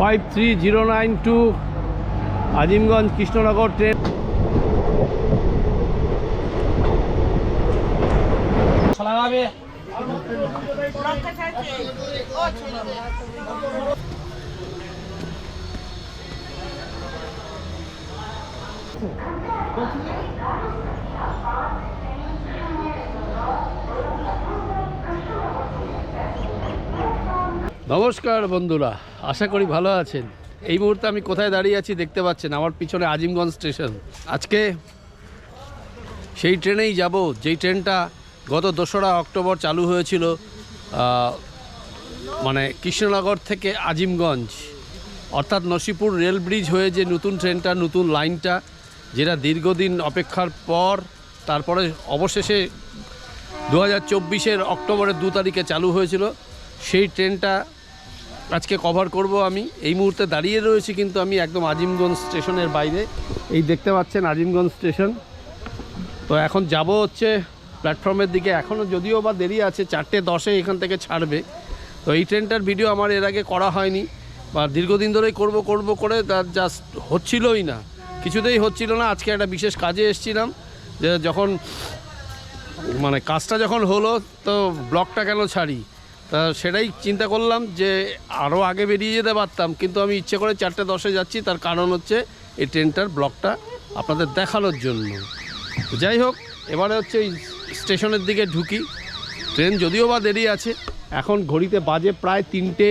Five three zero nine two Azimganj Krishnanagar train নমস্কার বন্ধুরা, আশা করি ভালো আছেন। এই মুহূর্তে আমি কোথায় দাঁড়িয়ে আছি দেখতে পাচ্ছেন আমার পিছনে আজিমগঞ্জ স্টেশন। আজকে সেই ট্রেনেই যাব, যেই ট্রেনটা গত দোসরা অক্টোবর চালু হয়েছিল মানে কৃষ্ণনগর থেকে আজিমগঞ্জ। অর্থাৎ নসিপুর রেল ব্রিজ হয়ে যে নতুন ট্রেনটা, নতুন লাইনটা, যেটা দীর্ঘদিন অপেক্ষার পর, তারপরে অবশেষে দু হাজার চব্বিশের অক্টোবরের দু তারিখে চালু হয়েছিল, সেই ট্রেনটা আজকে কভার করব আমি। এই মুহূর্তে দাঁড়িয়ে রয়েছি কিন্তু আমি একদম আজিমগঞ্জ স্টেশনের বাইরে। এই দেখতে পাচ্ছেন আজিমগঞ্জ স্টেশন। তো এখন যাব হচ্ছে প্ল্যাটফর্মের দিকে। এখনও যদিও বা দেরি আছে, চারটে দশে এখান থেকে ছাড়বে। তো এই ট্রেনটার ভিডিও আমার এর আগে করা হয়নি। বা দীর্ঘদিন ধরেই করব করব করে তার জাস্ট হচ্ছিলই না। কিছুতেই হচ্ছিল না। আজকে একটা বিশেষ কাজে এসেছিলাম। যে যখন মানে কাজটা যখন হলো, তো ব্লকটা কেন ছাড়ি? তা সেটাই চিন্তা করলাম যে আরও আগে বেরিয়ে যেতে পারতাম, কিন্তু আমি ইচ্ছে করে চারটে দশে যাচ্ছি, তার কারণ হচ্ছে এই ট্রেনটার ব্লকটা আপনাদের দেখানোর জন্য। যাই হোক, এবারে হচ্ছে স্টেশনের দিকে ঢুকি। ট্রেন যদিও বা দেরি আছে, এখন ঘড়িতে বাজে প্রায় তিনটে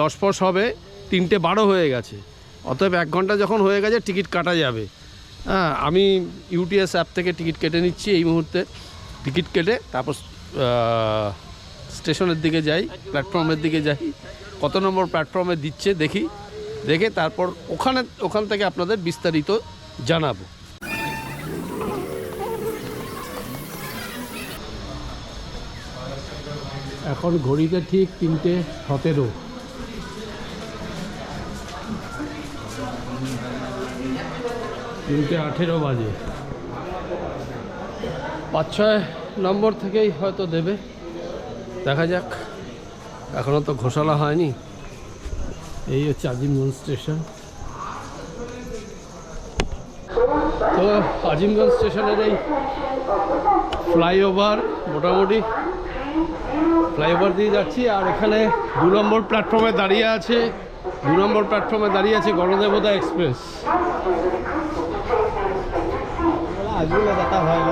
দশ পশ হবে, তিনটে বারো হয়ে গেছে। অতএব এক ঘণ্টা যখন হয়ে গেছে, টিকিট কাটা যাবে। হ্যাঁ আমি ইউটিএস অ্যাপ থেকে টিকিট কেটে নিচ্ছি এই মুহূর্তে। টিকিট কেটে তারপর স্টেশনের দিকে যাই প্ল্যাটফর্মের দিকে যাই। কত নম্বর প্ল্যাটফর্মে দিচ্ছে দেখি। দেখে তারপর ওখানে ওখান থেকে আপনাদের বিস্তারিত জানাব। এখন ঘড়িতে ঠিক তিনটে সতেরো। তিনটে আঠেরো বাজে। পাঁচ ছয় নম্বর থেকেই হয়তো দেবে। দেখা যাক। এখনও তো ঘোষণা হয়নি। এই হচ্ছে আজিমগঞ্জ স্টেশন। তো আজিমগঞ্জ স্টেশনের এই ফ্লাইওভার মোটামুটি ফ্লাইওভার দিয়ে যাচ্ছি, আর এখানে দু নম্বর প্ল্যাটফর্মে দাঁড়িয়ে আছে, দু নম্বর প্ল্যাটফর্মে দাঁড়িয়ে আছে গণদেবতা এক্সপ্রেস। আজগুলো দেখা হয়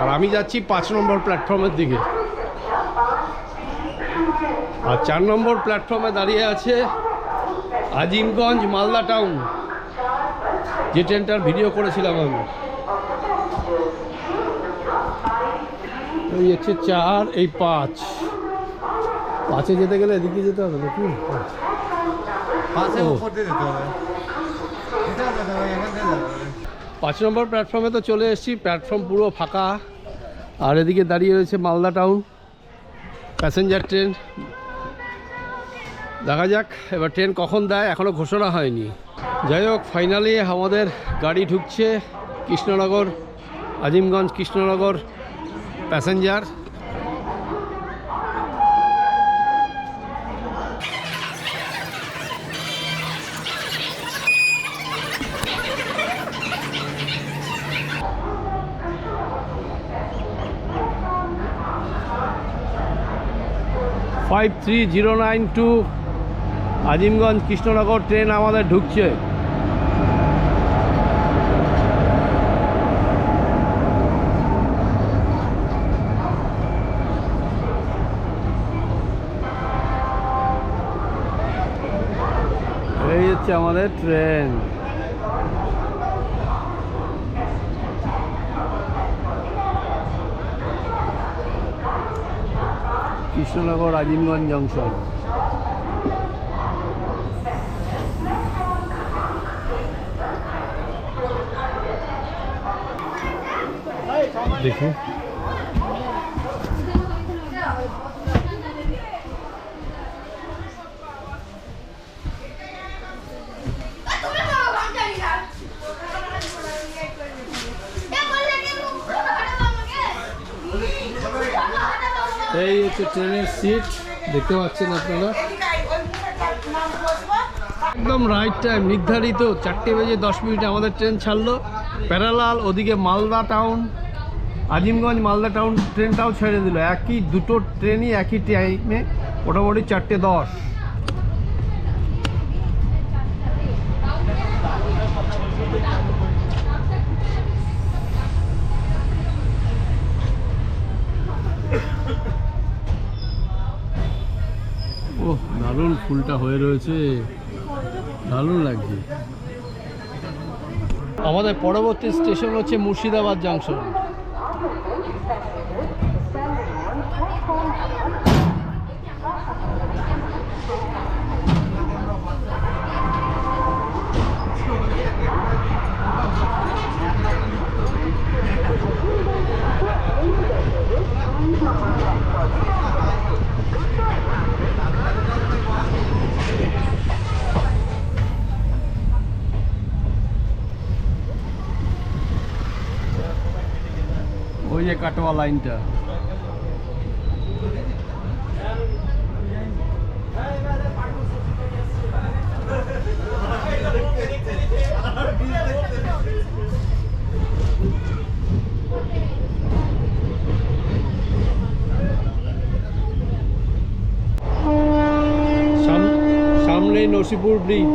আর আমি যাচ্ছি পাঁচ নম্বর প্ল্যাটফর্মের দিকে। আর চার নম্বর প্ল্যাটফর্মে দাঁড়িয়ে আছে আজিমগঞ্জ মালদা টাউন যে ট্রেনটার ভিডিও করেছিলাম আমি। এই হচ্ছে চার এই পাঁচ। পাঁচে যেতে গেলে এদিকে যেতে হবে নাকি। উপর দিয়ে যেতে হবে। পাঁচ নম্বর প্ল্যাটফর্মে তো চলে এসেছি, প্ল্যাটফর্ম পুরো ফাঁকা। আর এদিকে দাঁড়িয়ে রয়েছে মালদা টাউন, প্যাসেঞ্জার ট্রেন। দেখা যাক, এবার ট্রেন কখন দেয় এখনও ঘোষণা হয়নি। যাই হোক ফাইনালি আমাদের গাড়ি ঢুকছে Krishnanagar, Azimganj Krishnanagar passenger five three zero nine two Azimganj Krishnanagar train আমাদের ঢুকছে। এই হচ্ছে আমাদের ট্রেন। কৃষ্ণনগর আজিমগঞ্জ জংশন দেখুন তুমি তো ভাঙালি না এ হচ্ছে ট্রেনের সিট দেখতে পাচ্ছেন আপনারা। একদম রাইট টাইম নির্ধারিত চারটে বেজে দশ মিনিটে আমাদের ট্রেন ছাড়লো। প্যারালাল, ওদিকে মালদা টাউন আজিমগঞ্জ মালদা টাউন ট্রেনটাও ছেড়ে দিল। একই, দুটো ট্রেনই একই টাইমে মোটামুটি চারটে দশ। ও দারুণ ফুলটা হয়ে রয়েছে। দারুণ লাগছে। আমাদের পরবর্তী স্টেশন হচ্ছে মুর্শিদাবাদ জাংশন ওই যে কাটোয়া লাইনটা সাম- সামনেই নসিপুর ব্রিজ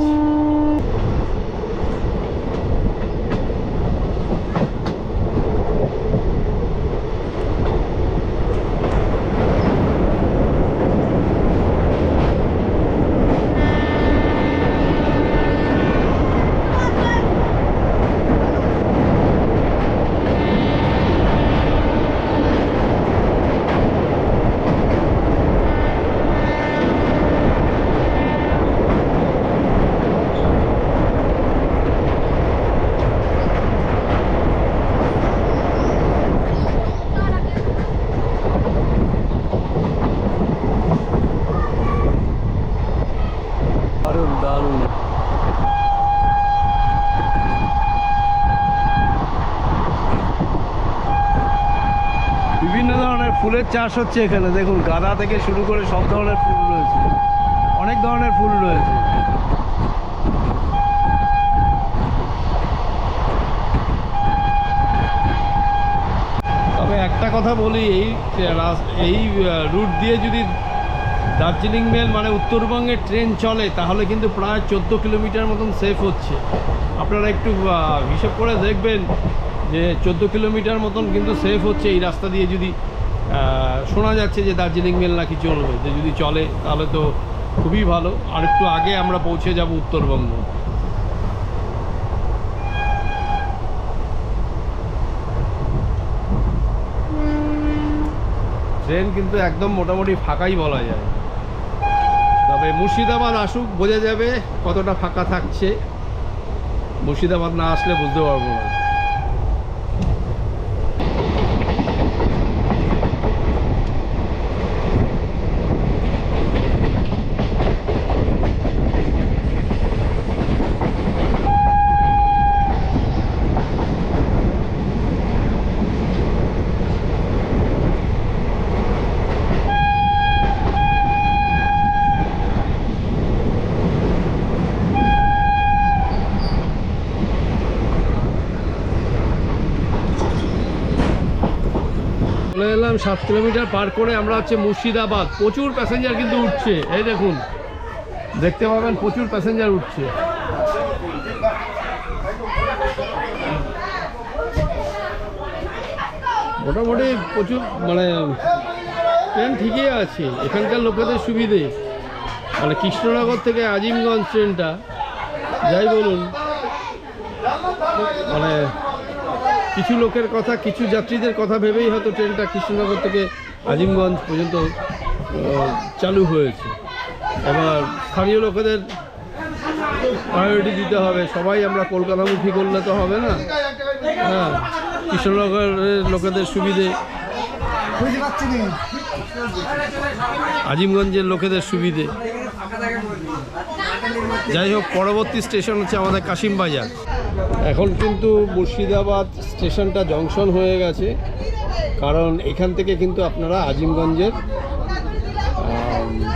দারুণ দারুণ বিভিন্ন ধরনের ফুলের চাষ হচ্ছে এখানে। দেখুন, গাঁদা থেকে শুরু করে সব ধরনের ফুল রয়েছে। অনেক ধরনের ফুল রয়েছে। তবে একটা কথা বলি, এই এই রুট দিয়ে যদি দার্জিলিং মেল মানে উত্তরবঙ্গের ট্রেন চলে, তাহলে কিন্তু প্রায় চোদ্দ কিলোমিটার মতন সেফ হচ্ছে। আপনারা একটু হিসেব করে দেখবেন যে চোদ্দ কিলোমিটার মতন কিন্তু সেফ হচ্ছে এই রাস্তা দিয়ে যদি শোনা যাচ্ছে যে দার্জিলিং মেল নাকি চলবে। যে যদি চলে, তাহলে তো খুবই ভালো। আর একটু আগে আমরা পৌঁছে যাব উত্তরবঙ্গ। ট্রেন কিন্তু একদম মোটামুটি ফাঁকাই বলা যায়। তবে মুর্শিদাবাদ আসুক, বোঝা যাবে কতটা ফাঁকা থাকছে। মুর্শিদাবাদ না আসলে বুঝতে পারব না। এলাম সাত কিলোমিটার পার করে আমরা হচ্ছে মুর্শিদাবাদ। প্রচুর প্যাসেঞ্জার কিন্তু উঠছে। এই দেখুন, দেখতে পাবেন প্রচুর প্যাসেঞ্জার উঠছে। মোটামুটি প্রচুর মানে ট্রেন ঠিকই আছে। এখানকার লোকেদের সুবিধে। মানে কৃষ্ণনগর থেকে আজিমগঞ্জ ট্রেনটা। যাই বলুন। মানে কিছু লোকের কথা, কিছু যাত্রীদের কথা ভেবেই হয়তো ট্রেনটা কৃষ্ণনগর থেকে আজিমগঞ্জ পর্যন্ত চালু হয়েছে। এবার স্থানীয় লোকেদের প্রায়োরিটি দিতে হবে। সবাই আমরা কলকাতামুখী করলে তো হবে না। হ্যাঁ কৃষ্ণনগরের লোকেদের সুবিধে, আজিমগঞ্জের লোকেদের সুবিধে। যাই হোক, পরবর্তী স্টেশন হচ্ছে আমাদের কাশিম বাজার এখন কিন্তু মুর্শিদাবাদ স্টেশনটা জংশন হয়ে গেছে। কারণ এখান থেকে কিন্তু আপনারা আজিমগঞ্জের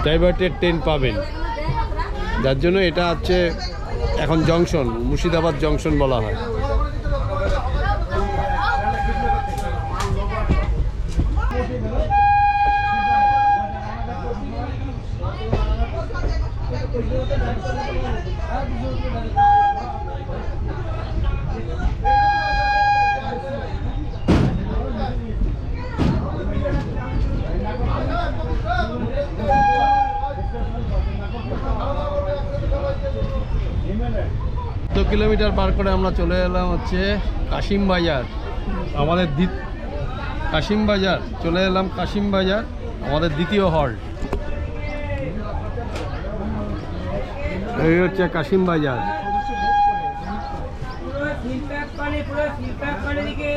ডাইভার্টেড ট্রেন পাবেন। যার জন্য এটা হচ্ছে এখন জংশন, মুর্শিদাবাদ জংশন বলা হয়। চোদ্দ কিলোমিটার পার করে আমরা চলে এলাম হচ্ছে কাশিম বাজার। আমাদের কাশিম বাজার। চলে এলাম কাশিম বাজার, আমাদের দ্বিতীয় হল্ট এই হচ্ছে কাশিম বাজার। দিকে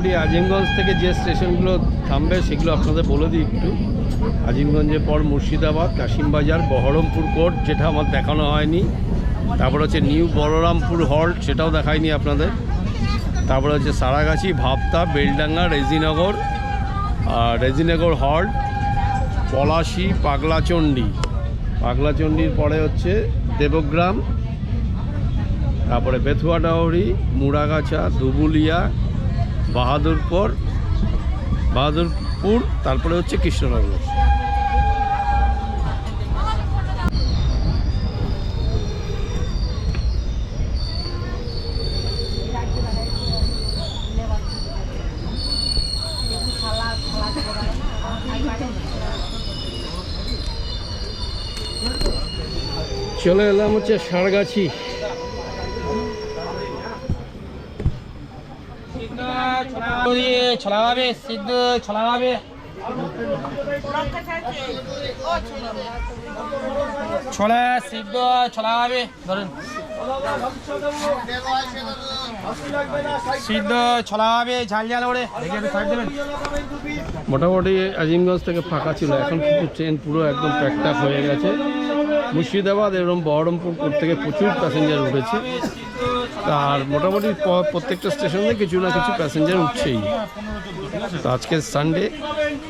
মোটামুটি আজিমগঞ্জ থেকে যে স্টেশনগুলো থামবে সেগুলো আপনাদের বলে দিই একটু। আজিমগঞ্জের পর মুর্শিদাবাদ, কাশিমবাজার, বহরমপুর কোর্ট, যেটা আমার দেখানো হয়নি। তারপর হচ্ছে নিউ বলরামপুর হল্ট, সেটাও দেখায়নি আপনাদের। তারপরে হচ্ছে সারাগাছি, ভাবতা, বেলডাঙ্গা, রেজিনগর, আর রেজিনগর হল্ট, পলাশি, পাগলাচণ্ডী। পাগলাচণ্ডীর পরে হচ্ছে দেবগ্রাম, তারপরে বেথুয়াডাহরি মুড়াগাছা, দুবুলিয়া বাহাদুরপুর বাহাদুরপুর তারপরে হচ্ছে কৃষ্ণনগর। চলে এলাম হচ্ছে সারগাছি। ছড়াবে, সিদ্ধ ছড়াবে। ছোলা সিদ্ধ ছড়াবে, ধরুন। সিদ্ধ ছড়াবে, ঝাল ঝাল ওড়ে দেবেন। মোটামুটি আজিমগঞ্জ থেকে ফাঁকা ছিল, এখন কিন্তু ট্রেন পুরো একদম প্যাকটাপ হয়ে গেছে। মুর্শিদাবাদ এবং বহরমপুর থেকে প্রচুর প্যাসেঞ্জার উঠেছে। আর মোটামুটি প্রত্যেকটা স্টেশনে কিছু না কিছু প্যাসেঞ্জার উঠছেই। তো আজকে সানডে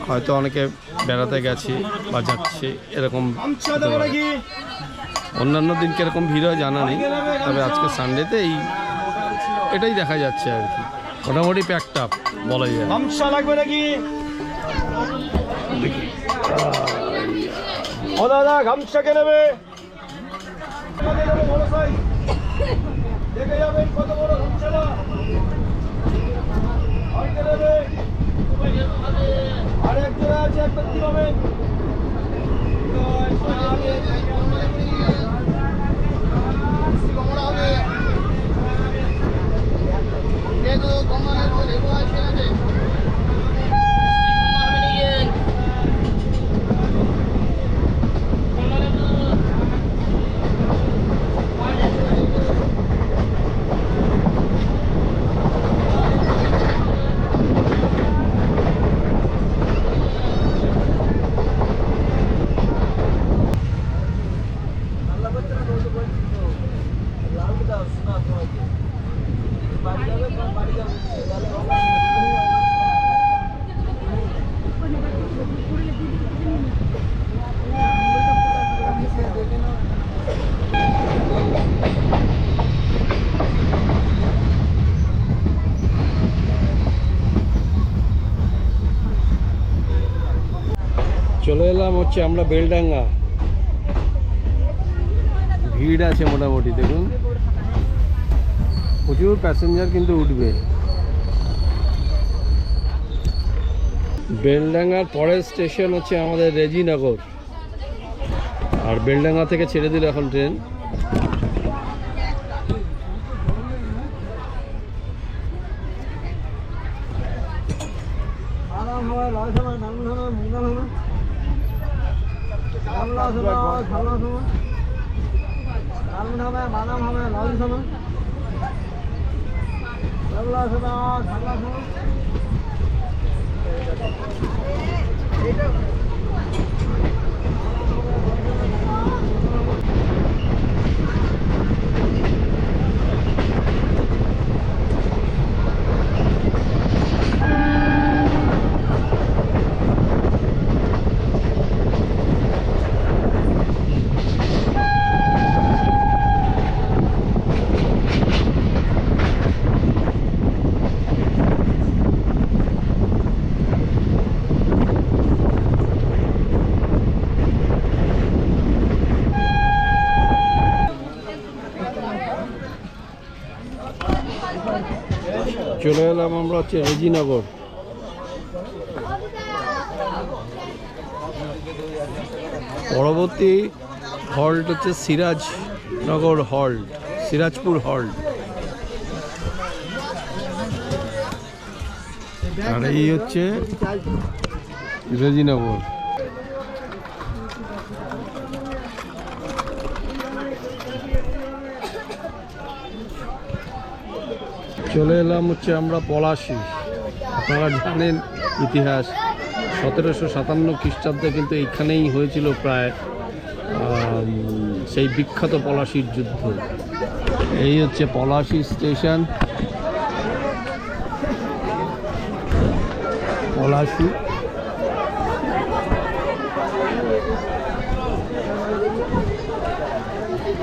হয়তো অনেকে বেড়াতে গেছে বা যাচ্ছে, এরকম অন্যান্য দিন কীরকম ভিড় হয় জানা নেই, তবে আজকে সানডেতে এই এটাই দেখা যাচ্ছে আর কি। মোটামুটি প্যাকটাপ বলা যায়। ও দাদা, গামছা কে নেবে বড় size। দেখে যাবেন কত বড় গামছাটা আর কে নেবে আর এক জোড়া আছে এক ব্যক্তি পাবেন চলে এলাম হচ্ছে আমরা বেলডাঙ্গা। ভিড় আছে মোটামুটি, দেখুন। প্রচুর প্যাসেঞ্জার কিন্তু উঠবে। বেলডাঙ্গার পরের স্টেশন হচ্ছে আমাদের রেজিনগর। আর বেলডাঙ্গা থেকে ছেড়ে দিল এখন ট্রেন আরাম হবে লয় সময় নাঙ্গুল হবে মুঙ্গাল হবে আমলা হবে খাওয়া হবে আলমন হবে বাদাম হবে লাল হবে আমলা হবে ঠান্ডা হবে চলে এলাম আমরা হচ্ছে রেজিনগর পরবর্তী হল্ট হচ্ছে সিরাজনগর হল্ট সিরাজপুর হল্ট। আর এই হচ্ছে রেজিনগর চলে এলাম হচ্ছে আমরা পলাশি। আপনারা জানেন ইতিহাস। সতেরোশো সাতান্ন খ্রিস্টাব্দে কিন্তু এইখানেই হয়েছিল প্রায় সেই বিখ্যাত পলাশির যুদ্ধ। এই হচ্ছে পলাশি স্টেশন। পলাশি।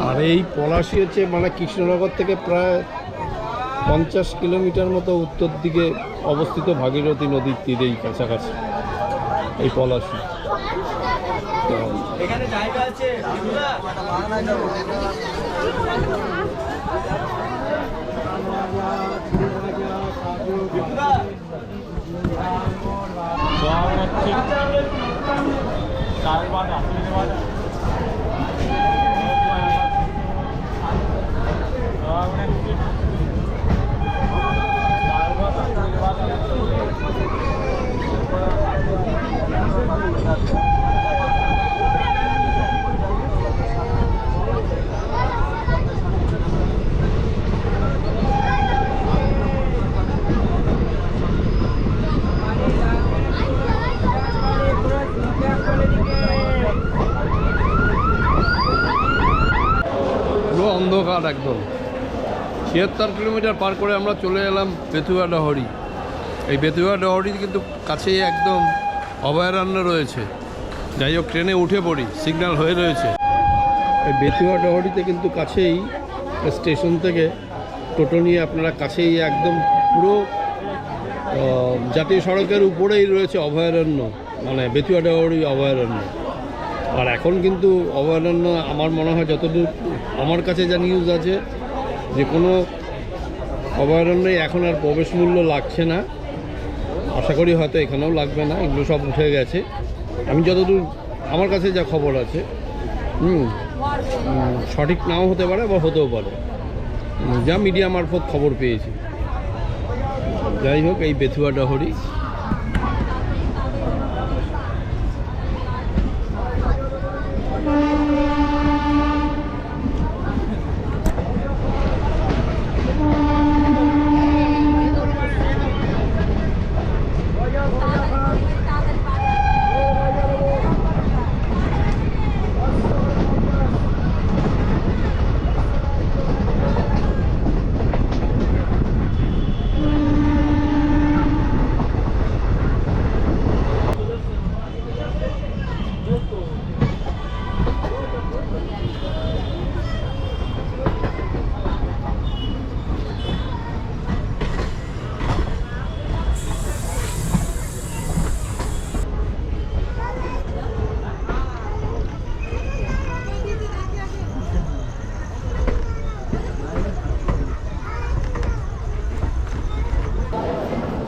আর এই পলাশি হচ্ছে মানে কৃষ্ণনগর থেকে প্রায় পঞ্চাশ কিলোমিটার মতো উত্তর দিকে অবস্থিত ভাগীরথী নদীর তীরেই কাছাকাছি, এই পলাশি। তো এখানে জায়গা আছে পুরো অন্ধকার একদম ছিয়াত্তর কিলোমিটার পার করে আমরা চলে এলাম বেতুয়া ডহরি। এই বেতুয়া ডহরি কিন্তু কাছেই একদম অভয়ারণ্য রয়েছে। যাই হোক, ট্রেনে উঠে পড়ি, সিগন্যাল হয়ে রয়েছে। এই বেতুয়া ডহরিতে কিন্তু কাছেই স্টেশন থেকে টোটো নিয়ে আপনারা কাছেই একদম পুরো জাতীয় সড়কের উপরেই রয়েছে অভয়ারণ্য মানে বেতুয়া ডহরি অভয়ারণ্য আর এখন কিন্তু অভয়ারণ্য আমার মনে হয় যতদূর আমার কাছে যা নিউজ আছে যে কোনো অভয়ারণ্যে এখন আর প্রবেশ মূল্য লাগছে না। আশা করি হয়তো এখানেও লাগবে না, এগুলো সব উঠে গেছে। আমি যতদূর, আমার কাছে যা খবর আছে হুম, সঠিক নাও হতে পারে বা হতেও পারে। যা মিডিয়া মারফত খবর পেয়েছি। যাই হোক, এই বেথুয়া ডহরি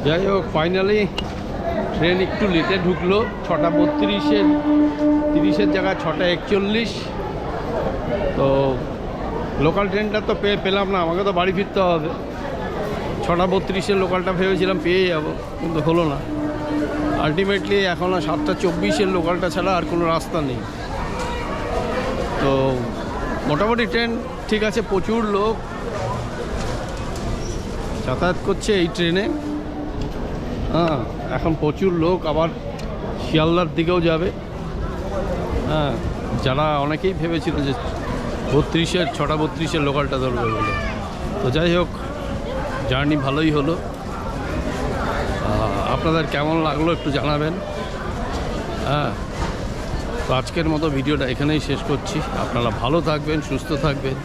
যাই হোক ফাইনালি ট্রেন একটু লেটে ঢুকলো। ছটা বত্রিশের, তিরিশের জায়গায় ছটা একচল্লিশ। তো লোকাল ট্রেনটা তো পেয়ে পেলাম না, আমাকে তো বাড়ি ফিরতে হবে। ছটা বত্রিশের লোকালটা ভেবেছিলাম পেয়ে যাব, কিন্তু হলো না। আলটিমেটলি এখন সাতটা চব্বিশের লোকালটা ছাড়া আর কোনো রাস্তা নেই। তো মোটামুটি ট্রেন ঠিক আছে, প্রচুর লোক। যাতায়াত করছে এই ট্রেনে হ্যাঁ এখন প্রচুর লোক আবার শিয়ালদার দিকেও যাবে। হ্যাঁ যারা অনেকেই ভেবেছিল যে বত্রিশের, ছটা বত্রিশের লোকালটা ধরবে বলে। তো যাই হোক জার্নি ভালোই হলো। আপনাদের কেমন লাগল একটু জানাবেন। হ্যাঁ তো আজকের মতো ভিডিওটা এখানেই শেষ করছি। আপনারা ভালো থাকবেন, সুস্থ থাকবেন।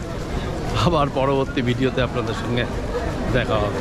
আবার পরবর্তী ভিডিওতে আপনাদের সঙ্গে দেখা হবে।